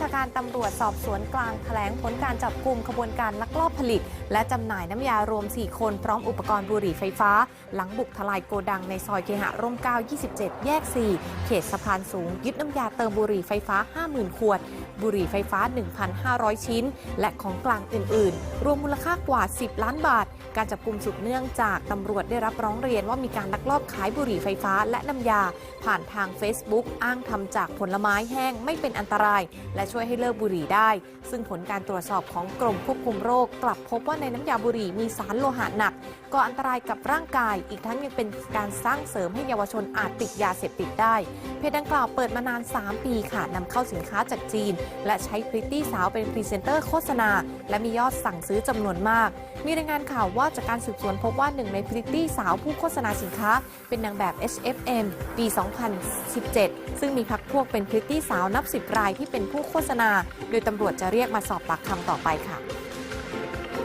ชาการตำรวจสอบสวนกลางแถลงผลการจับกลุ่มขบวนการลักลอบผลิต และจำหน่ายน้ำยารวม 4 คนพร้อมอุปกรณ์บุหรี่ไฟฟ้า หลังบุกทลายโกดังในซอยเคหะร่ม9 27 แยก 4 เขตสะพานสูง ยึดน้ำยาเติมบุหรี่ไฟฟ้า 50,000 ขวด บุหรี่ไฟฟ้า 1,500 ชิ้น และของกลางอื่น ๆ รวมมูลค่ากว่า 10 ล้านบาท การจับกลุ่มสืบเนื่องจากตำรวจได้รับร้องเรียนว่ามีการลักลอบขายบุหรี่ไฟฟ้าและน้ำยา ผ่านทาง Facebook อ้างทำจากผลไม้แห้งไม่เป็นอันตราย และช่วยให้เลิกบุหรี่ได้ ซึ่งผลการตรวจสอบของกรมควบคุมโรค กลับพบว่าในน้ำยาบุหรี่มีสารโลหะหนักก่ออันตรายกับร่างกาย อีกทั้งยังเป็นการสร้างเสริมให้เยาวชนอาจติดยาเสพติดได้ เพจดังกล่าวเปิดมานาน 3 ปีค่ะนำเข้าสินค้าจากจีน และใช้พริตตี้สาวเป็นพรีเซนเตอร์โฆษณา และมียอดสั่งซื้อจำนวนมาก มีรายงานข่าวว่าจากการสืบสวนพบว่าหนึ่งในพริตตี้สาวผู้โฆษณาสินค้า เป็นนางแบบ HFM ปี 2017 ซึ่งมีพักพวกเป็นพริตตี้สาวนับ 10 รายที่เป็นผู้โฆษณา โดยตำรวจจะเรียกมาสอบปากคำต่อไปค่ะ